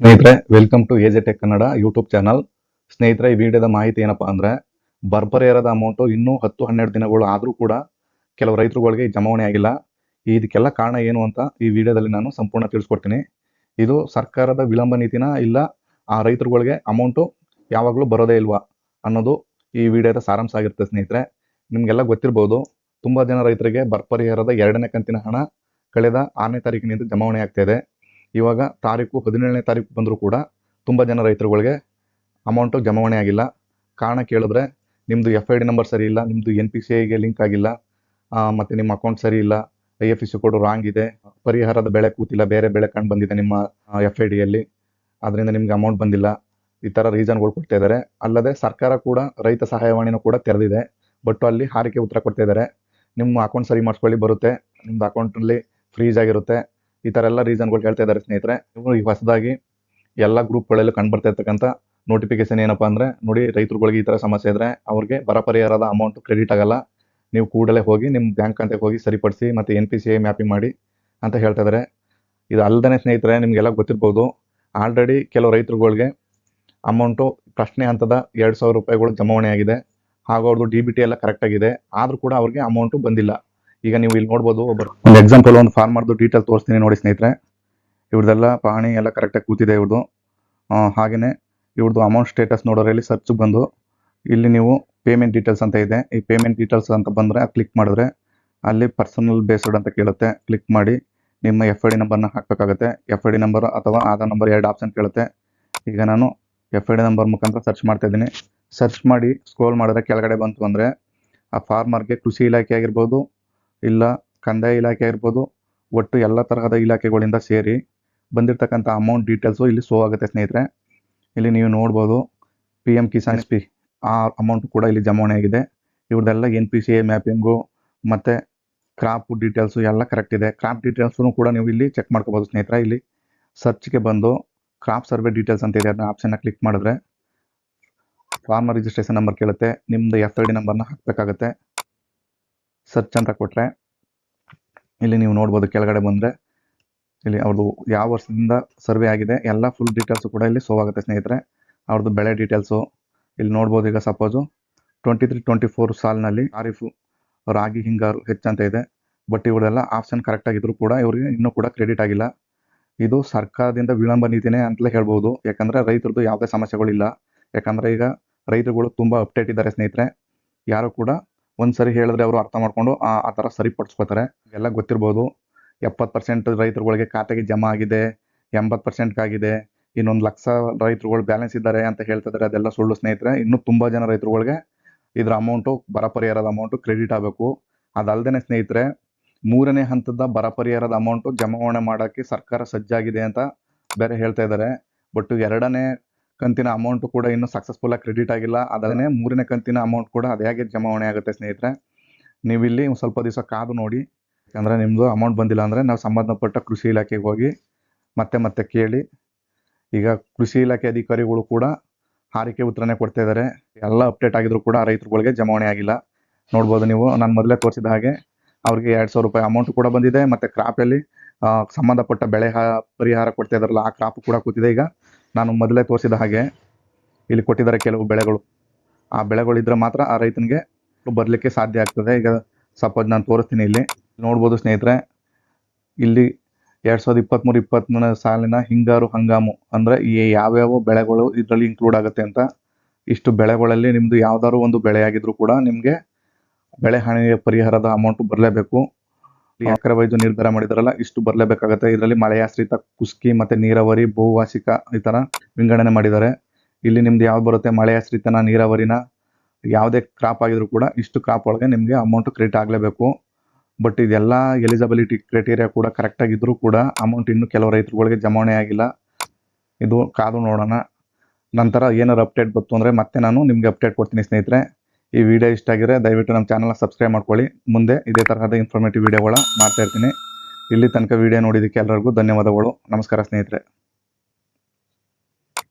ಸ್ನೇಹಿತರೆ welcome to A J tech Kannada YouTube channel ಸ್ನೇಹಿತರೆ, ಈ ವಿಡಿಯೋದ ಮಾಹಿತಿ ಏನಪ್ಪಾ ಅಂದ್ರೆ ಬರ್ಪರಿಹಾರದ ಅಮೌಂಟ್ ಇನ್ನೂ ಹತ್ತು ಹನ್ನೆರಡು ದಿನಗಳು ಆದರೂ ಕೂಡ ಕೆಲವು ರೈತರುಗಳಿಗೆ ಜಮಾವಣೆ ಆಗಿಲ್ಲ. ಇದಕ್ಕೆಲ್ಲ ಕಾರಣ ಏನು ಅಂತ ಈ ವಿಡಿಯೋದಲ್ಲಿ ನಾನು ಸಂಪೂರ್ಣ ತಿಳಿಸ್ಕೊಡ್ತೀನಿ. ಇದು ಸರ್ಕಾರದ ವಿಳಂಬ ನೀತಿನ ಇಲ್ಲ, ಆ ರೈತರುಗಳಿಗೆ ಅಮೌಂಟು ಯಾವಾಗಲೂ ಬರೋದೇ ಇಲ್ವಾ ಅನ್ನೋದು ಈ ವಿಡಿಯೋದ ಸಾರಾಂಶ ಆಗಿರುತ್ತೆ ಸ್ನೇಹಿತರೆ. ನಿಮಗೆಲ್ಲ ಗೊತ್ತಿರ್ಬೋದು, ತುಂಬಾ ಜನ ರೈತರಿಗೆ ಬರ್ಪರಿಹಾರದ ಎರಡನೇ ಕಂತಿನ ಹಣ ಕಳೆದ ಆರನೇ ತಾರೀಕಿನಿಂದ ಜಮಾವಣೆ ಆಗ್ತಾ ಇದೆ. ಇವಾಗ ತಾರೀಕು, ಹದಿನೇಳನೇ ತಾರೀಕು ಬಂದರೂ ಕೂಡ ತುಂಬ ಜನ ರೈತರುಗಳಿಗೆ ಅಮೌಂಟು ಜಮಾವಣೆ ಆಗಿಲ್ಲ. ಕಾರಣ ಕೇಳಿದ್ರೆ ನಿಮ್ಮದು ಎಫ್ ಐ ಡಿ ನಂಬರ್ ಸರಿ ಇಲ್ಲ ನಿಮ್ಮದು ಎನ್ ಪಿ ಸಿ ಐಗೆ ಲಿಂಕ್ ಆಗಿಲ್ಲ ಮತ್ತು ನಿಮ್ಮ ಅಕೌಂಟ್ ಸರಿ ಇಲ್ಲ I F C code wrong ಇದೆ, ಪರಿಹಾರದ ಬೆಳೆ ಕೂತಿಲ್ಲ, ಬೇರೆ ಬೆಳೆ ಕಂಡು ಬಂದಿದೆ ನಿಮ್ಮ ಎಫ್ ಐ ಡಿಯಲ್ಲಿ ಅದರಿಂದ ನಿಮಗೆ ಅಮೌಂಟ್ ಬಂದಿಲ್ಲ. ಈ ಥರ ರೀಸನ್ಗಳು ಕೊಡ್ತಾ ಇದ್ದಾರೆ. ಅಲ್ಲದೆ ಸರ್ಕಾರ ಕೂಡ ರೈತ ಸಹಾಯವಾಣಿನೂ ಕೂಡ ತೆರೆದಿದೆ. ಬಟ್ ಅಲ್ಲಿ ಹಾರಿಕೆ ಉತ್ತರ ಕೊಡ್ತಾ ಇದ್ದಾರೆ. ನಿಮ್ಮ ಅಕೌಂಟ್ ಸರಿ ಮಾಡಿಸ್ಕೊಳ್ಳಿ ಬರುತ್ತೆ. ನಿಮ್ಮದು ಅಕೌಂಟಲ್ಲಿ ಫ್ರೀಜ್ ಆಗಿರುತ್ತೆ. ಈ ಥರ ಎಲ್ಲ ರೀಸನ್ಗಳು ಹೇಳ್ತಾ ಇದ್ದಾರೆ ಸ್ನೇಹಿತರೆ. ಇವರು ಈ ಹೊಸದಾಗಿ ಎಲ್ಲ ಗ್ರೂಪ್ಗಳಲ್ಲೂ ಕಂಡು ಬರ್ತಾ ಇರ್ತಕ್ಕಂಥ ನೋಟಿಫಿಕೇಶನ್ ಏನಪ್ಪಾ ಅಂದ್ರೆ ನೋಡಿ ರೈತರುಗಳಿಗೆ ಈ ಥರ ಸಮಸ್ಯೆ ಇದ್ರೆ ಅವ್ರಿಗೆ ಬರ ಪರಿಹಾರದ ಅಮೌಂಟ್ ಕ್ರೆಡಿಟ್ ಆಗಲ್ಲ. ನೀವು ಕೂಡಲೇ ಹೋಗಿ ನಿಮ್ಮ ಬ್ಯಾಂಕ್ ಖಾತೆಗೆ ಹೋಗಿ ಸರಿಪಡಿಸಿ ಮತ್ತು N P C I mapping ಮಾಡಿ ಅಂತ ಹೇಳ್ತಾ ಇದ್ದಾರೆ. ಇದು ಅಲ್ಲದೆ ಸ್ನೇಹಿತರೆ ನಿಮಗೆಲ್ಲ ಗೊತ್ತಿರ್ಬೋದು. ಆಲ್ರೆಡಿ ಕೆಲವು ರೈತರುಗಳಿಗೆ ಅಮೌಂಟು ಪ್ರಶ್ನೆ ಹಂತದ ಎರಡು ಸಾವಿರ ರೂಪಾಯಿಗಳು ಜಮಾವಣೆ ಆಗಿದೆ. ಹಾಗೂ ಅವ್ರದ್ದು ಡಿ ಬಿ ಟಿ ಎಲ್ಲ ಕರೆಕ್ಟ್ ಆಗಿದೆ. ಆದರೂ ಕೂಡ ಅವ್ರಿಗೆ ಅಮೌಂಟು ಬಂದಿಲ್ಲ. ಈಗ ನೀವು ಇಲ್ಲಿ ನೋಡ್ಬೋದು ಒಬ್ಬರು ಒಂದು ಎಕ್ಸಾಂಪಲ್ ಒಂದು ಫಾರ್ಮರ್ದು ಡೀಟೇಲ್ ತೋರಿಸ್ತೀನಿ ನೋಡಿ ಸ್ನೇಹಿತರೆ. ಇವ್ರದೆಲ್ಲ ಪಹಣಿ ಎಲ್ಲ ಕರೆಕ್ಟಾಗಿ ಕೂತಿದೆ ಇವ್ರದ್ದು. ಹಾಗೆಯೇ ಇವ್ರದ್ದು ಅಮೌಂಟ್ ಸ್ಟೇಟಸ್ ನೋಡೋರಲ್ಲಿ ಸರ್ಚ್ ಬಂದು ಇಲ್ಲಿ ನೀವು ಪೇಮೆಂಟ್ ಡೀಟೇಲ್ಸ್ ಅಂತ ಇದೆ. ಈ ಪೇಮೆಂಟ್ ಡೀಟೇಲ್ಸ್ ಅಂತ ಬಂದರೆ ಕ್ಲಿಕ್ ಮಾಡಿದ್ರೆ ಅಲ್ಲಿ ಪರ್ಸನಲ್ ಬೇಸ್ಡ್ ಅಂತ ಕೇಳುತ್ತೆ. ಕ್ಲಿಕ್ ಮಾಡಿ ನಿಮ್ಮ ಎಫ್ ಐ ಡಿ ನಂಬರ್ನ ಹಾಕಬೇಕಾಗುತ್ತೆ. ಎಫ್ ಐ ಡಿ ನಂಬರ್ ಅಥವಾ ಆಧಾರ್ ನಂಬರ್ ಎರಡು ಆಪ್ಷನ್ ಕೇಳುತ್ತೆ. ಈಗ ನಾನು ಎಫ್ ಐ ಡಿ ನಂಬರ್ ಮುಖಾಂತರ ಸರ್ಚ್ ಮಾಡ್ತಾ ಇದ್ದೀನಿ. ಸರ್ಚ್ ಮಾಡಿ ಸ್ಕ್ರೋಲ್ ಮಾಡಿದ್ರೆ ಕೆಳಗಡೆ ಬಂತು ಅಂದರೆ ಆ ಫಾರ್ಮರ್ಗೆ ಕೃಷಿ ಇಲಾಖೆ ಆಗಿರ್ಬೋದು ಇಲ್ಲ, ಕಂದಾಯ ಇಲಾಖೆ ಇರ್ಬೋದು, ಒಟ್ಟು ಎಲ್ಲ ತರಹದ ಇಲಾಖೆಗಳಿಂದ ಸೇರಿ ಬಂದಿರತಕ್ಕಂಥ ಅಮೌಂಟ್ ಡೀಟೇಲ್ಸು ಇಲ್ಲಿ ಶೋ ಆಗುತ್ತೆ ಸ್ನೇಹಿತರೆ. ಇಲ್ಲಿ ನೀವು ನೋಡ್ಬೋದು P M Kisan S P ಆ ಅಮೌಂಟ್ ಕೂಡ ಇಲ್ಲಿ ಜಮಾವಣೆ ಆಗಿದೆ. ಇವ್ರದ್ದೆಲ್ಲ N P C A mapping ಮತ್ತು ಕ್ರಾಪ್ ಡೀಟೇಲ್ಸು ಎಲ್ಲ ಕರೆಕ್ಟ್ ಇದೆ. ಕ್ರಾಪ್ ಡೀಟೇಲ್ಸು ಕೂಡ ನೀವು ಇಲ್ಲಿ ಚೆಕ್ ಮಾಡ್ಕೋಬೋದು ಸ್ನೇಹಿತರೆ. ಇಲ್ಲಿ ಸರ್ಚ್ಗೆ ಬಂದು ಕ್ರಾಪ್ ಸರ್ವೆ ಡೀಟೇಲ್ಸ್ ಅಂತ ಇದೆ ಅದನ್ನ ಆಪ್ಷನ್ನ ಕ್ಲಿಕ್ ಮಾಡಿದ್ರೆ ಫಾರ್ಮರ್ ರಿಜಿಸ್ಟ್ರೇಷನ್ ನಂಬರ್ ಕೇಳುತ್ತೆ ನಿಮ್ಮದು ಎಫ್ ಐ ಡಿ ನಂಬರ್ನ ಹಾಕಬೇಕಾಗತ್ತೆ. ಸರ್ಚ್ ಅಂತ ಕೊಟ್ಟರೆ ಇಲ್ಲಿ ನೀವು ನೋಡ್ಬೋದು ಕೆಳಗಡೆ ಬಂದರೆ, ಇಲ್ಲಿ ಅವ್ರದ್ದು ಯಾವ ವರ್ಷದಿಂದ ಸರ್ವೆ ಆಗಿದೆ, ಎಲ್ಲ ಫುಲ್ ಡೀಟೇಲ್ಸು ಕೂಡ ಇಲ್ಲಿ ಸೋ ಆಗುತ್ತೆ ಸ್ನೇಹಿತರೆ. ಅವ್ರದ್ದು ಬೆಳೆ ಡೀಟೇಲ್ಸು ಇಲ್ಲಿ ನೋಡ್ಬೋದು ಈಗ suppose twenty three twenty four ಸಾಲಿನಲ್ಲಿ ಆರಿಫು ರಾಗಿ, ಹಿಂಗಾರು ಹೆಚ್ಚಂತ ಇದೆ. ಬಟ್ ಇವರೆಲ್ಲ ಆಪ್ಷನ್ ಕರೆಕ್ಟ್ ಆಗಿದ್ರು ಕೂಡ ಇವರಿಗೆ ಇನ್ನೂ ಕೂಡ ಕ್ರೆಡಿಟ್ ಆಗಿಲ್ಲ. ಇದು ಸರ್ಕಾರದಿಂದ ವಿಳಂಬ ನೀತಿನೇ ಅಂತಲೇ ಹೇಳ್ಬೋದು. ಯಾಕಂದರೆ ರೈತರದ್ದು ಯಾವುದೇ ಸಮಸ್ಯೆಗಳಿಲ್ಲ. ಯಾಕಂದರೆ ಈಗ ರೈತರುಗಳು ತುಂಬ ಅಪ್ಡೇಟ್ ಇದ್ದಾರೆ ಸ್ನೇಹಿತರೆ. ಯಾರು ಕೂಡ ಒಂದು ಸರಿ ಹೇಳಿದ್ರೆ ಅವರು ಅರ್ಥ ಮಾಡ್ಕೊಂಡು, ಆ ಆ ಥರ ಸರಿಪಡಿಸ್ಕೋತಾರೆ. ಎಲ್ಲ ಗೊತ್ತಿರ್ಬೋದು. ಎಪ್ಪತ್ತು ಪರ್ಸೆಂಟ್ ರೈತರುಗಳಿಗೆ ಖಾತೆಗೆ ಜಮಾ ಆಗಿದೆ, ಎಂಬತ್ತು ಪರ್ಸೆಂಟ್ಗಾಗಿದೆ ಇನ್ನೊಂದು ಲಕ್ಷ ರೈತರುಗಳು ಬ್ಯಾಲೆನ್ಸ್ ಇದ್ದಾರೆ ಅಂತ ಹೇಳ್ತಿದ್ದಾರೆ. ಅದೆಲ್ಲ ಸುಳ್ಳು ಸ್ನೇಹಿತರೆ. ಇನ್ನೂ ತುಂಬ ಜನ ರೈತರುಗಳಿಗೆ ಇದರ ಅಮೌಂಟು ಬರ ಪರಿಹಾರದ ಅಮೌಂಟು ಕ್ರೆಡಿಟ್ ಆಗಬೇಕು. ಅದಲ್ಲದೆ ಸ್ನೇಹಿತರೆ, ಮೂರನೇ ಹಂತದ ಬರ ಪರಿಹಾರದ ಅಮೌಂಟು ಜಮಾವಣೆ ಮಾಡೋಕ್ಕೆ ಸರ್ಕಾರ ಸಜ್ಜಾಗಿದೆ ಅಂತ ಬೇರೆ ಹೇಳ್ತಾ ಇದ್ದಾರೆ. ಬಟ್ ಎರಡನೇ ಕಂತಿನ ಅಮೌಂಟ್ ಕೂಡ ಇನ್ನೂ ಸಕ್ಸಸ್ಫುಲ್ ಆಗಿ ಕ್ರೆಡಿಟ್ ಆಗಿಲ್ಲ. ಅದನ್ನೇ ಮೂರನೇ ಕಂತಿನ ಅಮೌಂಟ್ ಕೂಡ ಅದು ಹೇಗೆ ಜಮಾವಣೆ ಆಗುತ್ತೆ ಸ್ನೇಹಿತರೆ. ನೀವು ಇಲ್ಲಿ ಒಂದು ಸ್ವಲ್ಪ ದಿವಸ ಕಾದು ನೋಡಿ. ಯಾಕಂದರೆ ನಿಮ್ಮದು ಅಮೌಂಟ್ ಬಂದಿಲ್ಲ ಅಂದರೆ ನಾವು ಸಂಬಂಧಪಟ್ಟ ಕೃಷಿ ಇಲಾಖೆಗೆ ಹೋಗಿ ಮತ್ತೆ ಮತ್ತೆ ಕೇಳಿ. ಈಗ ಕೃಷಿ ಇಲಾಖೆ ಅಧಿಕಾರಿಗಳು ಕೂಡ ಹಾರಿಕೆ ಉತ್ತರನೇ ಕೊಡ್ತಾ ಇದ್ದಾರೆ ಎಲ್ಲ ಅಪ್ಡೇಟ್ ಆಗಿದ್ರು ಕೂಡ ರೈತರುಗಳಿಗೆ ಜಮಾವಣೆ ಆಗಿಲ್ಲ. ನೋಡ್ಬೋದು ನೀವು ನಾನು ಮೊದಲೇ ತೋರಿಸಿದ ಹಾಗೆ ಅವ್ರಿಗೆ ಎರಡು ಸಾವಿರ ರೂಪಾಯಿ ಅಮೌಂಟ್ ಕೂಡ ಬಂದಿದೆ. ಮತ್ತು ಕ್ರಾಪಲ್ಲಿ ಸಂಬಂಧಪಟ್ಟ ಬೆಳೆ ಪರಿಹಾರ ಕೊಡ್ತಾ ಇದ್ದಾರಲ್ಲ ಆ ಕ್ರಾಪ್ ಕೂಡ ಕೂತಿದೆ ಈಗ. ನಾನು ಮೊದಲೇ ತೋರಿಸಿದ ಹಾಗೆ ಇಲ್ಲಿ ಕೊಟ್ಟಿದ್ದಾರೆ ಕೆಲವು ಬೆಳೆಗಳು. ಆ ಬೆಳೆಗಳಿದ್ರೆ ಮಾತ್ರ ಆ ರೈತನಿಗೆ ಬರಲಿಕ್ಕೆ ಸಾಧ್ಯ ಆಗ್ತದೆ. ಈಗ ಸಪೋಸ್ ನಾನು ತೋರಿಸ್ತೀನಿ ಇಲ್ಲಿ. ನೋಡ್ಬೋದು ಸ್ನೇಹಿತರೆ, ಇಲ್ಲಿ ಎರಡು ಸಾವಿರದ ಇಪ್ಪತ್ತ್ಮೂರು ಇಪ್ಪತ್ತ್ಮೂರನೇ ಸಾಲಿನ ಹಿಂಗಾರು ಹಂಗಾಮು ಅಂದರೆ ಈ ಯಾವ್ಯಾವ ಬೆಳೆಗಳು ಇದರಲ್ಲಿ ಇನ್ಕ್ಲೂಡ್ ಆಗುತ್ತೆ ಅಂತ. ಇಷ್ಟು ಬೆಳೆಗಳಲ್ಲಿ ನಿಮ್ಮದು ಯಾವ್ದಾದ್ರು ಒಂದು ಬೆಳೆ ಆಗಿದ್ರು ಕೂಡ ನಿಮಗೆ ಬೆಳೆ ಹಾನಿಯ ಪರಿಹಾರದ ಅಮೌಂಟು ಬರಲೇಬೇಕು. ವೈಸು ನಿರ್ಧಾರ ಮಾಡಿದಾರಲ್ಲ, ಇಷ್ಟು ಬರಲೇಬೇಕಾಗತ್ತೆ. ಇದರಲ್ಲಿ ಮಳೆಯಾಶ್ರಿತ ಕುಸ್ಕಿ ಮತ್ತೆ ನೀರಾವರಿ ಬಹುವಾರ್ಷಿಕ ಈ ತರ ವಿಂಗಡಣೆ ಮಾಡಿದ್ದಾರೆ. ಇಲ್ಲಿ ನಿಮ್ದು ಯಾವ್ದು ಬರುತ್ತೆ? ಮಳೆಯಾಶ್ರಿತನ, ನೀರಾವರಿನ ಯಾವುದೇ ಕ್ರಾಪ್ ಆಗಿದ್ರು ಕೂಡ ಇಷ್ಟು ಕ್ರಾಪ್ ಒಳಗೆ ನಿಮಗೆ ಅಮೌಂಟ್ ಕ್ರೆಡಿಟ್ ಆಗಲೇಬೇಕು. ಬಟ್ ಇದೆಲ್ಲ ಎಲಿಜಿಬಿಲಿಟಿ ಕ್ರೈಟೀರಿಯಾ ಕೂಡ ಕರೆಕ್ಟ್ ಆಗಿದ್ರು ಕೂಡ ಅಮೌಂಟ್ ಇನ್ನು ಕೆಲವು ರೈತರುಗಳಿಗೆ ಜಮಾವಣೆ ಆಗಿಲ್ಲ. ಇದು ಕಾದು ನೋಡೋಣ. ನಂತರ ಏನಾರು ಅಪ್ಡೇಟ್ ಬಂತು ಅಂದ್ರೆ ಮತ್ತೆ ನಾನು ನಿಮಗೆ ಅಪ್ಡೇಟ್ ಕೊಡ್ತೀನಿ ಸ್ನೇಹಿತರೆ. ಈ ವಿಡಿಯೋ ಇಷ್ಟ ಆಗಿದ್ರೆ ದಯವಿಟ್ಟು ನಮ್ಮ ಚಾನಲ್ನ ಸಬ್ಸ್ಕ್ರೈಬ್ ಮಾಡ್ಕೊಳ್ಳಿ. ಮುಂದೆ ಇದೇ ತರಹದ ಇನ್ಫಾರ್ಮೇಟಿವ್ ವಿಡಿಯೋಗಳ ಮಾಡ್ತಾ ಇರ್ತೀನಿ. ಇಲ್ಲಿ ತನಕ ವಿಡಿಯೋ ನೋಡಿದ್ದಕ್ಕೆ ಎಲ್ಲರಿಗೂ ಧನ್ಯವಾದಗಳು. ನಮಸ್ಕಾರ ಸ್ನೇಹಿತರೆ.